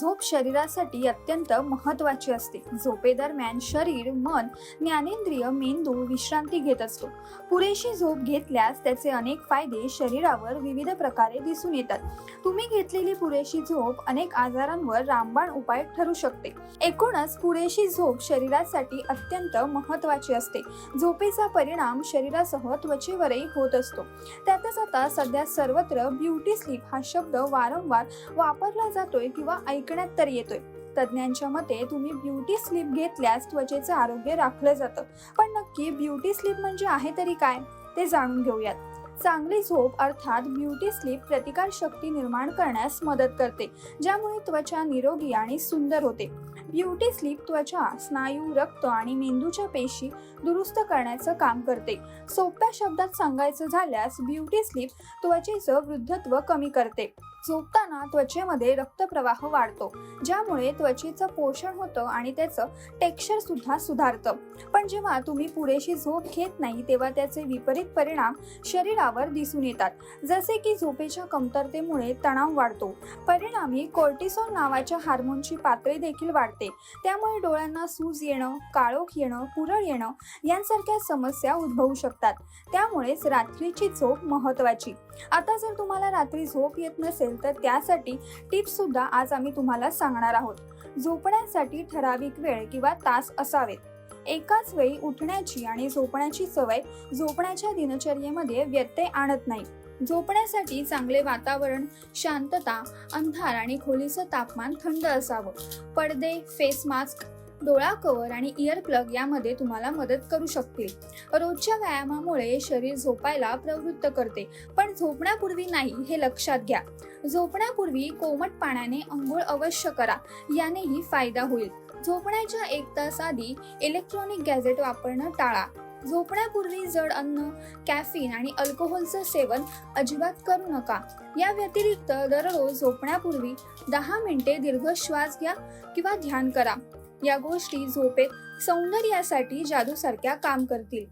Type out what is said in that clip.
झोप शरीरासाठी अत्यंत महत्वाची असते. झोपेदरम्यान शरीर मन ज्ञानेंद्रिय मेंदू विश्रांती घेत असतो. पुरेशी झोप घेतल्यास त्याचे अनेक फायदे शरीरावर विविध प्रकारे दिसून येतात. तुम्ही घेतलेली पुरेशी झोप अनेक आजारांवर रामबाण उपाय ठरू शकते. एकूणच पुरेशी झोप शरीरासाठी अत्यंत महत्वाची असते. झोपेचा परिणाम शरीरासह त्वचेवरही होत असतो. त्यातच आता सध्या सर्वत्र ब्युटी स्लीप हा शब्द वारंवार वापरला जातोय किंवा ऐक ऐकण्यात तर येतोय. तज्ज्ञांच्या मते तुम्ही ब्युटी स्लीप घेतल्यास त्वचेचं आरोग्य राखलं जातं. पण नक्की ब्युटी स्लीप म्हणजे आहे तरी काय? ते जाणून घेऊयात. चांगली झोप अर्थात ब्युटी स्लीप प्रतिकार शक्ती निर्माण करण्यास मदत करते ज्यामुळे त्वचा निरोगी आणि सुंदर होते. ब्युटी स्लीप त्वचा स्नायू रक्त आणि मेंदूच्या पेशी दुरुस्त करण्याचं काम करते. सोप्या शब्दात सांगायचं झाल्यास ब्युटी स्लीप त्वचेचं वृद्धत्व कमी करते. झोपताना त्वचेमध्ये रक्तप्रवाह वाढतो ज्यामुळे त्वचेचं पोषण होतं आणि त्याचं टेक्स्चर सुद्धा सुधारतं. पण जेव्हा तुम्ही पुरेशी झोप घेत नाही तेव्हा त्याचे विपरीत परिणाम शरीरावर दिसून येतात. जसे की झोपेच्या कमतरतेमुळे तणाव वाढतो. परिणामी कोर्टिसोल नावाच्या हार्मोनची पातळी देखील वाढते. त्यामुळे डोळ्यांना सूज येणं काळोख येणं पुरळ येणं यांसारख्या समस्या उद्भवू शकतात. त्यामुळेच रात्रीची झोप महत्वाची आता जर तुम्हाला रात्री झोप येत नसेल तर त्यासाठी टिप्स सुद्धा आज आम्ही तुम्हाला सांगणार आहोत. झोपण्यासाठी ठराविक वेळ किंवा तास असावेत. एकाच वेळी उठण्याची आणि झोपण्याची सवय झोपण्याच्या दिनचर्येमध्ये व्यत्यय आणत नाही. झोपण्यासाठी चांगले वातावरण शांतता अंधार आणि खोलीचं तापमान थंड असावं. पडदे फेस मास्क डोळा कवर आणि इयर प्लग यामध्ये तुम्हाला मदत करू शकतील. रोजच्या व्यायामामुळे शरीर झोपायला प्रवृत्त करते पण झोपण्यापूर्वी नाही हे लक्षात घ्या. झोपण्यापूर्वी कोमट पाण्याने अंघोळ अवश्य करा यानेही फायदा होईल. झोपण्याच्या एक तास आधी इलेक्ट्रॉनिक गॅजेट वापरणं टाळा. झोपण्यापूर्वी जड अन्न कॅफिन आणि अल्कोहोलचं सेवन अजिबात करू नका. या व्यतिरिक्त दररोज झोपण्यापूर्वी दहा मिनिटे दीर्घ श्वास घ्या किंवा ध्यान करा. या गोष्टी झोपेत सौंदर्यासाठी जादूसारख्या काम करतील.